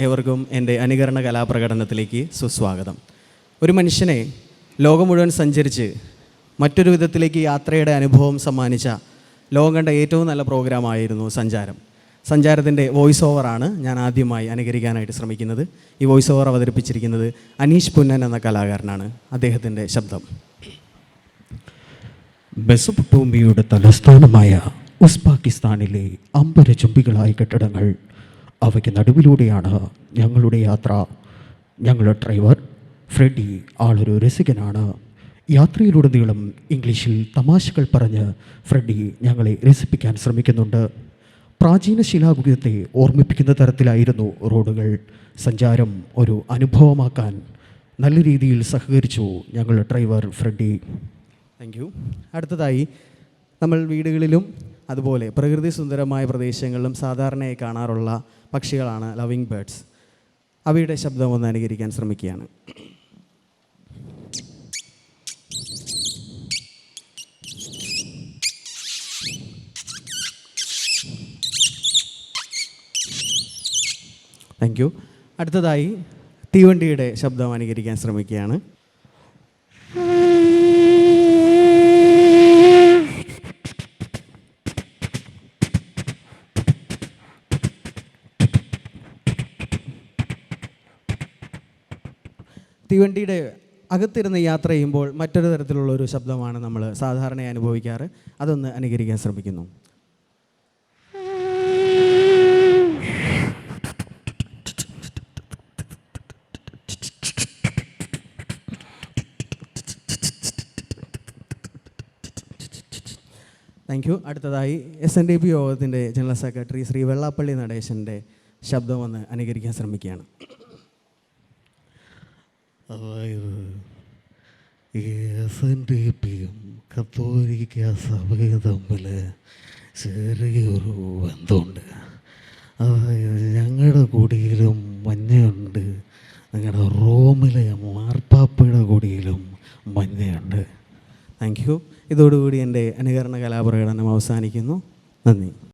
ഏവർക്കും എന്റെ അനുകരണ കലാപ്രകടനത്തിലേക്ക് സുസ്വാഗതം. ഒരു മനുഷ്യനെ ലോകം മുഴുവൻ സഞ്ചരിച്ച് മറ്റൊരു വിധത്തിലേക്ക് യാത്രയുടെ അനുഭവം സമ്മാനിച്ച ലോകം കണ്ട ഏറ്റവും നല്ല പ്രോഗ്രാമായിരുന്നു സഞ്ചാരം. സഞ്ചാരത്തിന്റെ വോയിസ് ഓവറാണ് ഞാൻ ആദ്യമായി അനുകരിക്കാനായിട്ട് ശ്രമിക്കുന്നത്. ഈ വോയിസ് ഓവർ അവതരിപ്പിച്ചിരിക്കുന്നത് അനീഷ് പുന്നൻ എന്ന കലാകാരനാണ്. അദ്ദേഹത്തിന്റെ ശബ്ദം. മെസപ്പൊട്ടോമിയയുടെ തലസ്ഥാനമായ ഉസ്ബാക്കിസ്ഥാനിലെ അമ്പരചുംബികളായ കെട്ടിടങ്ങൾ അവയ്ക്ക് നടുവിലൂടെയാണ് ഞങ്ങളുടെ യാത്ര. ഞങ്ങളുടെ ഡ്രൈവർ ഫ്രെഡി ആളൊരു രസികനാണ്. യാത്രയിലുടനീളം ഇംഗ്ലീഷിൽ തമാശകൾ പറഞ്ഞ് ഫ്രെഡി ഞങ്ങളെ രസിപ്പിക്കാൻ ശ്രമിക്കുന്നുണ്ട്. പ്രാചീന ശിലാഗുഹത്തെ ഓർമ്മിപ്പിക്കുന്ന തരത്തിലായിരുന്നു റോഡുകൾ. സഞ്ചാരം ഒരു അനുഭവമാക്കാൻ നല്ല രീതിയിൽ സഹകരിച്ചു ഞങ്ങളുടെ ഡ്രൈവർ ഫ്രെഡി. താങ്ക് യു അടുത്തതായി നമ്മൾ വീടുകളിലും അതുപോലെ പ്രകൃതി സുന്ദരമായ പ്രദേശങ്ങളിലും സാധാരണയായി കാണാറുള്ള പക്ഷികളാണ് ലവിങ് ബേർഡ്സ് അവയുടെ ശബ്ദം ഒന്ന് അനുകരിക്കാൻ ശ്രമിക്കുകയാണ്. താങ്ക് യു അടുത്തതായി തീവണ്ടിയുടെ ശബ്ദം അനുകരിക്കാൻ ശ്രമിക്കുകയാണ്. തീവണ്ടിയുടെ അകത്തിരുന്ന് യാത്ര ചെയ്യുമ്പോൾ മറ്റൊരു തരത്തിലുള്ള ഒരു ശബ്ദമാണ് നമ്മൾ സാധാരണയായി അനുഭവിക്കാറ്. അതൊന്ന് അനുകരിക്കാൻ ശ്രമിക്കുന്നു. താങ്ക് യു അടുത്തതായി എസ് എൻ ഡി പി യോഗത്തിന്റെ ജനറൽ സെക്രട്ടറി ശ്രീ വെള്ളാപ്പള്ളി നടേശന്റെ ശബ്ദം ഒന്ന് അനുകരിക്കാൻ ശ്രമിക്കുകയാണ്. അതായത് എസ് എൻ ഡി പിയും കത്തോലിക്ക സഭയും തമ്മിൽ ചെറിയൊരു ബന്ധമുണ്ട്. അതായത് ഞങ്ങളുടെ കൊടിയിലും മഞ്ഞയുണ്ട്. ഞങ്ങളുടെ റോമിലെ മാർപ്പാപ്പയുടെ കൊടിയിലും മഞ്ഞയുണ്ട്. താങ്ക് യു ഇതോടുകൂടി എന്റെ അനുകരണ കലാപ്രകടനം അവസാനിക്കുന്നു. നന്ദി.